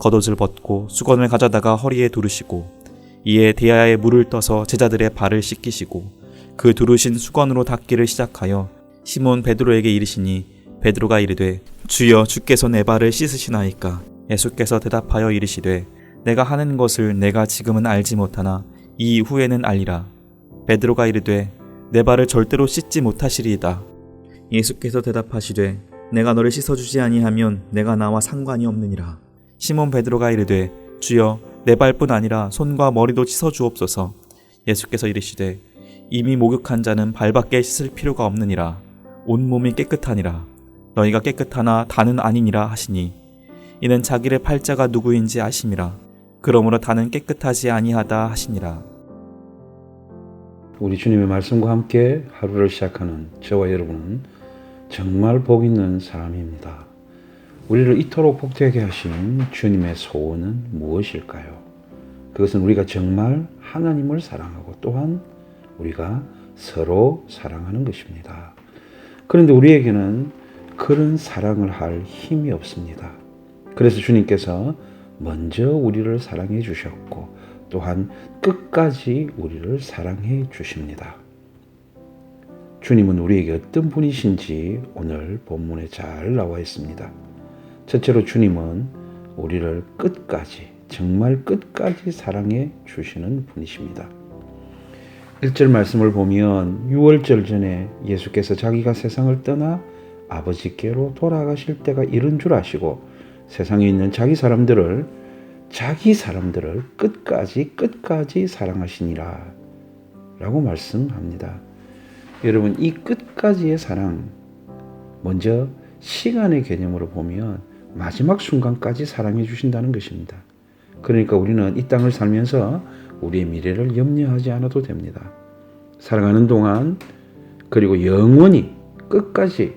겉옷을 벗고 수건을 가져다가 허리에 두르시고 이에 대야에 물을 떠서 제자들의 발을 씻기시고 그 두르신 수건으로 닦기를 시작하여 시몬 베드로에게 이르시니 베드로가 이르되 주여 주께서 내 발을 씻으시나이까? 예수께서 대답하여 이르시되 내가 하는 것을 내가 지금은 알지 못하나 이 후에는 알리라. 베드로가 이르되 내 발을 절대로 씻지 못하시리이다. 예수께서 대답하시되 내가 너를 씻어주지 아니하면 내가 나와 상관이 없느니라 시몬 베드로가 이르되 주여 내 발뿐 아니라 손과 머리도 씻어 주옵소서. 예수께서 이르시되 이미 목욕한 자는 발밖에 씻을 필요가 없느니라. 온 몸이 깨끗하니라. 너희가 깨끗하나 다는 아니니라 하시니. 이는 자기를 팔자가 누구인지 아심이라 그러므로 다는 깨끗하지 아니하다 하시니라. 우리 주님의 말씀과 함께 하루를 시작하는 저와 여러분은 정말 복 있는 사람입니다. 우리를 이토록 복되게 하신 주님의 소원은 무엇일까요? 그것은 우리가 정말 하나님을 사랑하고 또한 우리가 서로 사랑하는 것입니다. 그런데 우리에게는 그런 사랑을 할 힘이 없습니다. 그래서 주님께서 먼저 우리를 사랑해 주셨고 또한 끝까지 우리를 사랑해 주십니다. 주님은 우리에게 어떤 분이신지 오늘 본문에 잘 나와 있습니다. 첫째로 주님은 우리를 끝까지, 정말 끝까지 사랑해 주시는 분이십니다. 1절 말씀을 보면 6월절 전에 예수께서 자기가 세상을 떠나 아버지께로 돌아가실 때가 이른 줄 아시고 세상에 있는 자기 사람들을 자기 사람들을 끝까지 끝까지 사랑하시니라 라고 말씀합니다. 여러분 이 끝까지의 사랑 먼저 시간의 개념으로 보면 마지막 순간까지 사랑해 주신다는 것입니다. 그러니까 우리는 이 땅을 살면서 우리의 미래를 염려하지 않아도 됩니다. 살아가는 동안 그리고 영원히 끝까지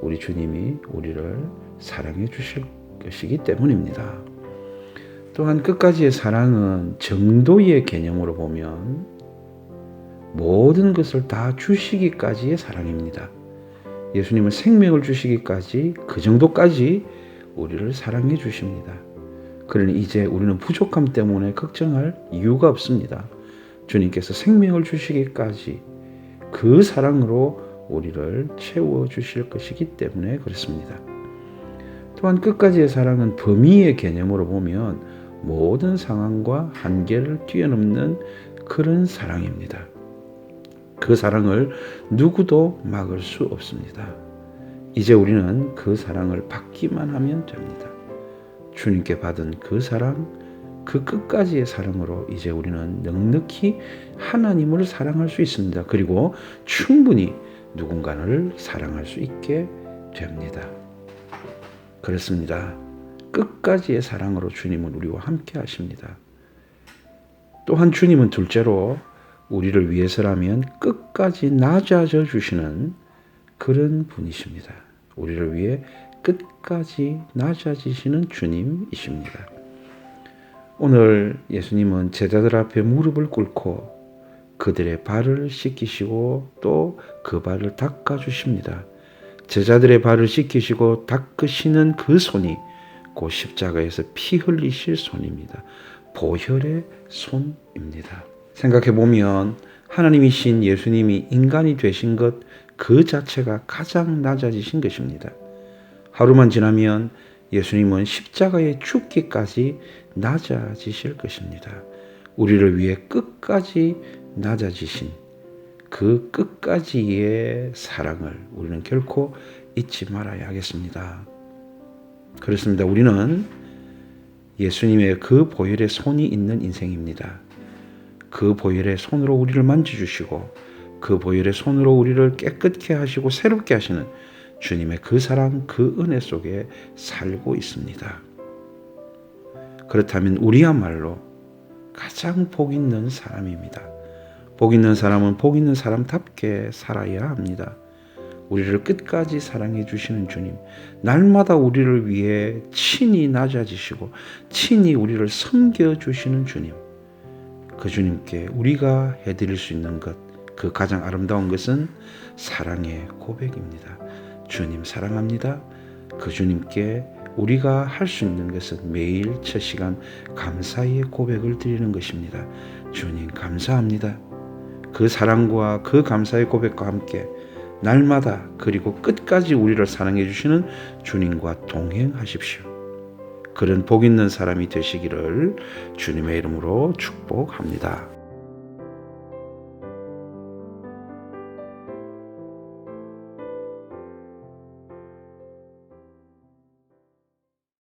우리 주님이 우리를 사랑해 주실 것이기 때문입니다. 또한 끝까지의 사랑은 정도의 개념으로 보면 모든 것을 다 주시기까지의 사랑입니다. 예수님은 생명을 주시기까지 그 정도까지 우리를 사랑해 주십니다. 그러니 이제 우리는 부족함 때문에 걱정할 이유가 없습니다. 주님께서 생명을 주시기까지 그 사랑으로 우리를 채워 주실 것이기 때문에 그렇습니다. 또한 끝까지의 사랑은 범위의 개념으로 보면 모든 상황과 한계를 뛰어넘는 그런 사랑입니다. 그 사랑을 누구도 막을 수 없습니다. 이제 우리는 그 사랑을 받기만 하면 됩니다. 주님께 받은 그 사랑, 그 끝까지의 사랑으로 이제 우리는 넉넉히 하나님을 사랑할 수 있습니다. 그리고 충분히 누군가를 사랑할 수 있게 됩니다. 그렇습니다. 끝까지의 사랑으로 주님은 우리와 함께 하십니다. 또한 주님은 둘째로 우리를 위해서라면 끝까지 낮아져 주시는 그런 분이십니다. 우리를 위해 끝까지 낮아지시는 주님이십니다. 오늘 예수님은 제자들 앞에 무릎을 꿇고 그들의 발을 씻기시고 또 그 발을 닦아 주십니다. 제자들의 발을 씻기시고 닦으시는 그 손이 곧 십자가에서 피 흘리실 손입니다. 보혈의 손입니다. 생각해 보면 하나님이신 예수님이 인간이 되신 것 그 자체가 가장 낮아지신 것입니다. 하루만 지나면 예수님은 십자가에 죽기까지 낮아지실 것입니다. 우리를 위해 끝까지 낮아지신 그 끝까지의 사랑을 우리는 결코 잊지 말아야 하겠습니다. 그렇습니다. 우리는 예수님의 그 보혈의 손이 있는 인생입니다. 그 보혈의 손으로 우리를 만져주시고 그 보혈의 손으로 우리를 깨끗게 하시고 새롭게 하시는 주님의 그 사랑, 그 은혜 속에 살고 있습니다. 그렇다면 우리야말로 가장 복 있는 사람입니다. 복 있는 사람은 복 있는 사람답게 살아야 합니다. 우리를 끝까지 사랑해 주시는 주님, 날마다 우리를 위해 친히 낮아지시고 친히 우리를 섬겨 주시는 주님. 그 주님께 우리가 해드릴 수 있는 것, 그 가장 아름다운 것은 사랑의 고백입니다. 주님 사랑합니다. 그 주님께 우리가 할 수 있는 것은 매일 첫 시간 감사의 고백을 드리는 것입니다. 주님 감사합니다. 그 사랑과 그 감사의 고백과 함께 날마다 그리고 끝까지 우리를 사랑해 주시는 주님과 동행하십시오. 그런 복 있는 사람이 되시기를 주님의 이름으로 축복합니다.